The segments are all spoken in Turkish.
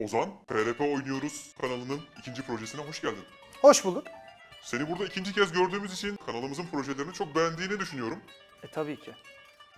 Ozan, PRP Oynuyoruz kanalının ikinci projesine hoş geldin. Hoş bulduk. Seni burada ikinci kez gördüğümüz için kanalımızın projelerini çok beğendiğini düşünüyorum. E tabii ki.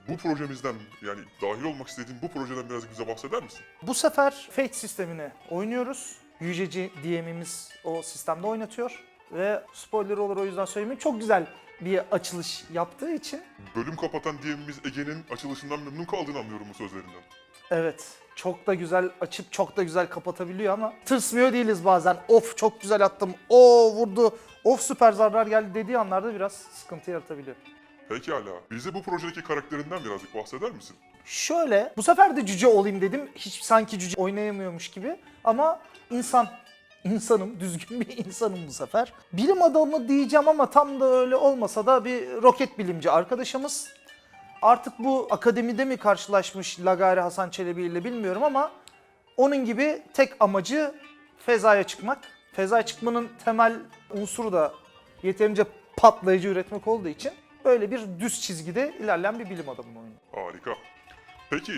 Bu projemizden yani dahil olmak istediğin bu projeden biraz bize bahseder misin? Bu sefer Fate sistemini oynuyoruz. Yüceci DM'imiz o sistemde oynatıyor. Ve spoiler olur o yüzden söylemeyeyim. Çok güzel bir açılış yaptığı için. Bölüm kapatan DM'imiz Ege'nin açılışından memnun kaldığını anlıyorum bu sözlerinden. Evet çok da güzel açıp çok da güzel kapatabiliyor ama tırsmıyor değiliz bazen. Of çok güzel attım. O vurdu. Of süper zarar geldi dediği anlarda biraz sıkıntı yaratabiliyor. Pekala. Bize bu projedeki karakterinden birazcık bahseder misin? Şöyle, bu sefer de cüce olayım dedim. Hiç sanki cüce oynayamıyormuş gibi. Ama insan, insanım, düzgün bir insanım bu sefer. Bilim adamı diyeceğim ama tam da öyle olmasa da bir roket bilimci arkadaşımız. Artık bu akademide mi karşılaşmış Lagari Hasan Çelebi ile bilmiyorum ama onun gibi tek amacı fezaya çıkmak. Fezaya çıkmanın temel unsuru da yeterince patlayıcı üretmek olduğu için böyle bir düz çizgide ilerleyen bir bilim adamı oyunu. Harika. Peki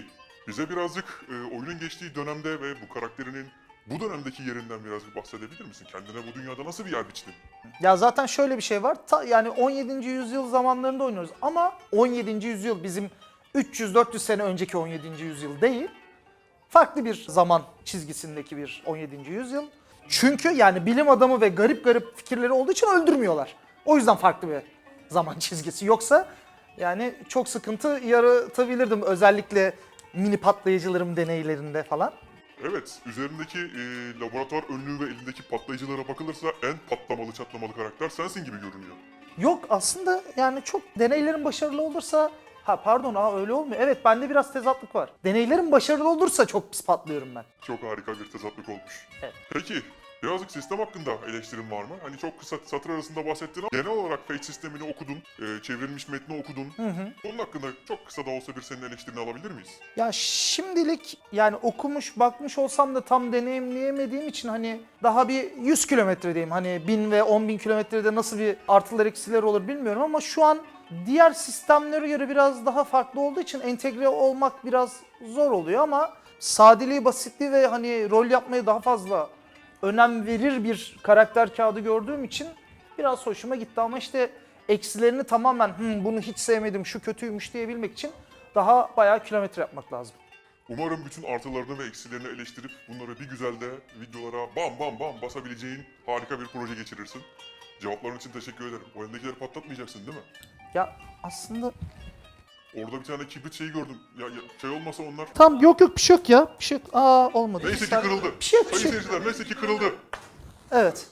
bize birazcık e, oyunun geçtiği dönemde ve bu karakterinin bu dönemdeki yerinden birazcık bahsedebilir misin? Kendine bu dünyada nasıl bir yer biçtin? Ya zaten şöyle bir şey var. Ta, yani 17. yüzyıl zamanlarında oynuyoruz ama 17. yüzyıl bizim 300-400 sene önceki 17. yüzyıl değil. Farklı bir zaman çizgisindeki bir 17. yüzyıl. Çünkü yani bilim adamı ve garip garip fikirleri olduğu için öldürmüyorlar. O yüzden farklı bir zaman çizgisi. Yoksa yani çok sıkıntı yaratabilirdim özellikle mini patlayıcılarım deneylerinde falan. Evet, üzerindeki e, laboratuvar önlüğü ve elindeki patlayıcılara bakılırsa en patlamalı çatlamalı karakter sensin gibi görünüyor. Yok aslında yani çok deneylerin başarılı olursa ha pardon aa öyle olmuyor. Evet bende biraz tezatlık var. Deneylerin başarılı olursa çok pis patlıyorum ben. Çok harika bir tezatlık olmuş. Evet. Peki, birazcık sistem hakkında eleştirin var mı? Hani çok kısa satır arasında bahsettin ama genel olarak Fate sistemini okudun, e, çevrilmiş metni okudun. Onun hakkında çok kısa da olsa bir senin eleştirini alabilir miyiz? Ya şimdilik yani okumuş bakmış olsam da tam deneyimleyemediğim için hani daha bir 100 kilometredeyim. Hani 1000 ve 10 bin kilometrede nasıl bir artılar eksiler olur bilmiyorum ama şu an diğer sistemlere göre biraz daha farklı olduğu için entegre olmak biraz zor oluyor ama sadeliği, basitliği ve hani rol yapmaya daha fazla önem verir bir karakter kağıdı gördüğüm için biraz hoşuma gitti ama işte eksilerini tamamen "Hmm, bunu hiç sevmedim şu kötüymüş diyebilmek için daha bayağı kilometre yapmak lazım. Umarım bütün artılarını ve eksilerini eleştirip bunları bir güzel de videolara bam bam bam basabileceğin harika bir proje geçirirsin. Cevapların için teşekkür ederim. O elindekileri patlatmayacaksın değil mi? Ya aslında Orada bir tane kibrit şeyi gördüm. Ya, ya şey olmasa onlar... tam yok yok bir şey yok ya. Bir şey yok. Aa olmadı. Neyse ki kırıldı. Bir şey yok bir Sayın şey yok. seyirciler neyse ki kırıldı. Evet.